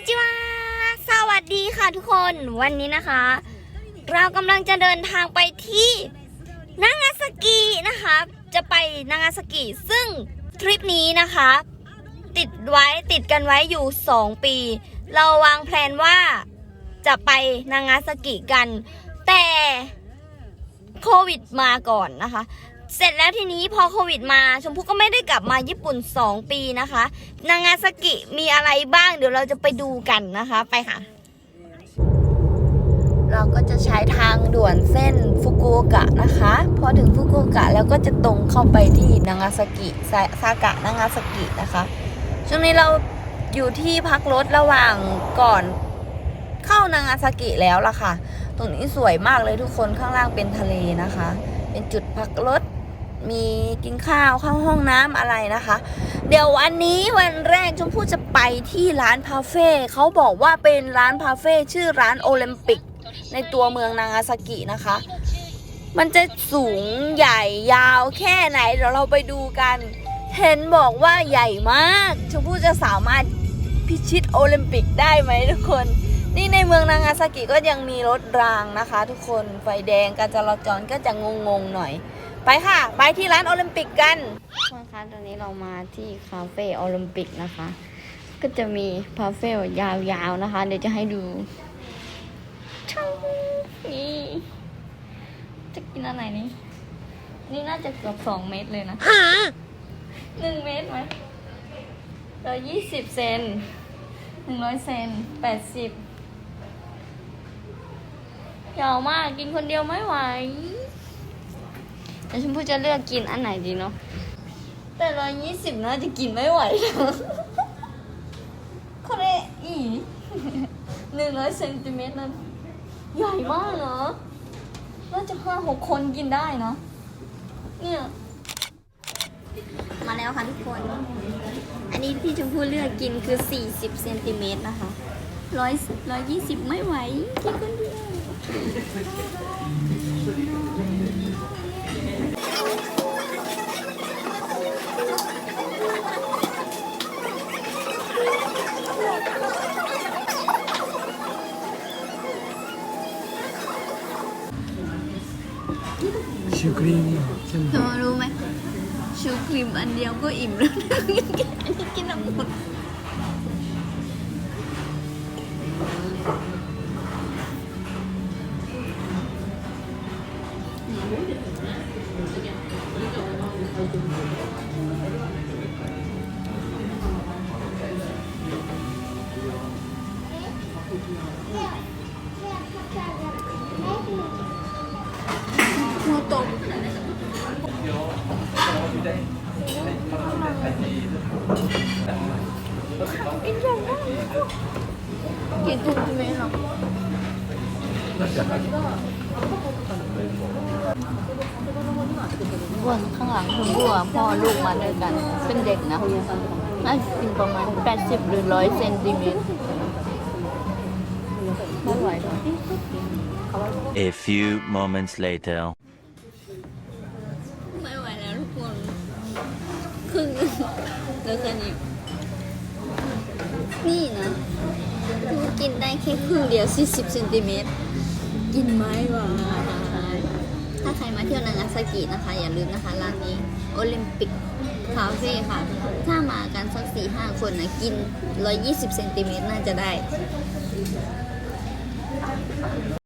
นิจิวาสวัสดีค่ะทุกคนวันนี้นะคะ เรากำลังจะเดินทางไปที่นางาซากินะคะ จะไปนางาซากิซึ่งทริปนี้นะคะ ติดไว้ติดกันไว้อยู่ 2 ปี เราวางแผนว่าจะไปนางาซากิกัน แต่โควิดมาก่อนนะคะ เสร็จแล้วทีนี้พอโควิดมาชมพู่ก็ไม่ได้กลับมาญี่ปุ่น 2 ปีนะคะ นางาซากิมีอะไรบ้างเดี๋ยวเราจะไปดูกันนะคะไปค่ะ เราก็จะใช้ทางด่วนเส้นฟุกุโอกะนะคะ พอถึงฟุกุโอกะแล้วก็จะตรงเข้าไปที่นางาซากิซาซากะนางาซากินะคะ ช่วงนี้เราอยู่ที่พักรถระหว่างก่อนเข้านางาซากิแล้วล่ะค่ะ ตรงนี้สวยมากเลยทุกคนข้างล่างเป็นทะเลนะคะ เป็นจุดพักรถ มีกินข้าวเข้าห้องน้ำอะไรนะคะ เดี๋ยววันนี้วันแรกชมพู่จะไปที่ร้านพาเฟ่เขาบอกว่าเป็นร้านพาเฟ่ชื่อร้านโอลิมปิก ในตัวเมืองนางาซากินะคะ มันจะสูงใหญ่ยาวแค่ไหนเดี๋ยวเราไปดูกัน เห็นบอกว่าใหญ่มากชมพู่จะสามารถพิชิตโอลิมปิกได้ไหมทุกคนนี่ในเมืองนางาซากิก็ยังมีรถรางนะคะ ทุกคนไฟแดงการจราจรก็จะงงๆหน่อย ไปค่ะ ไปที่ร้านโอลิมปิกกันทุกคนคะตอนนี้เรามาที่คาเฟ่โอลิมปิกนะคะ ก็จะมีพาเฟ่ยาวๆนะคะ เดี๋ยวจะให้ดูช่างนี่จะกินอะไรนี่ นี่น่าจะเกือบสองเมตรเลยนะหนึ่งเมตรไหมร้อยยี่สิบเซนหนึ่งร้อยเซนแปดสิบยาวมากกินคนเดียวไม่ไหว แล้วชมพู่จะเลือกกินอันไหนดีเนาะแต่ร้อยยี่สิบน่าจะกินไม่ไหวเขาเรอีหนึ่งร้อยเซนติเมตรนั้นใหญ่มากเนาะน่าจะห้าหกคนกินได้เนาะเนี่ยมาแล้วค่ะทุกคน อันนี้ที่ชมพู่เลือกกินคือ 40เซนติเมตรนะคะร้อยร้อยยี่สิบไม่ไหวกินคนเดียว ชูครีมใช่ไหมรู้ไหมชูครีมอันเดียวก็อิ่มแล้วนะอันนี้กินทั้งหมด กินจังมากกินถูกไหมหรอคนข้างหลังคุณบัวพ่อลูกมาด้วยกัน เป็นเด็กนะน่าจะกินประมาณ 80 หรือ 100 เซนติเมตรไม่ไหว A few moments later. แล้วกันอีกนี่นะคือกินได้แค่ครึ่งเดียว 40เซนติเมตร กินไหมวะถ้าใครมาเที่ยวนางาซากินะคะ อย่าลืมนะคะ ร้านนี้โอลิมปิกคาเฟ่ค่ะ ถ้ามากันสักสี่ห้าคนนะ กิน 120เซนติเมตรน่าจะได้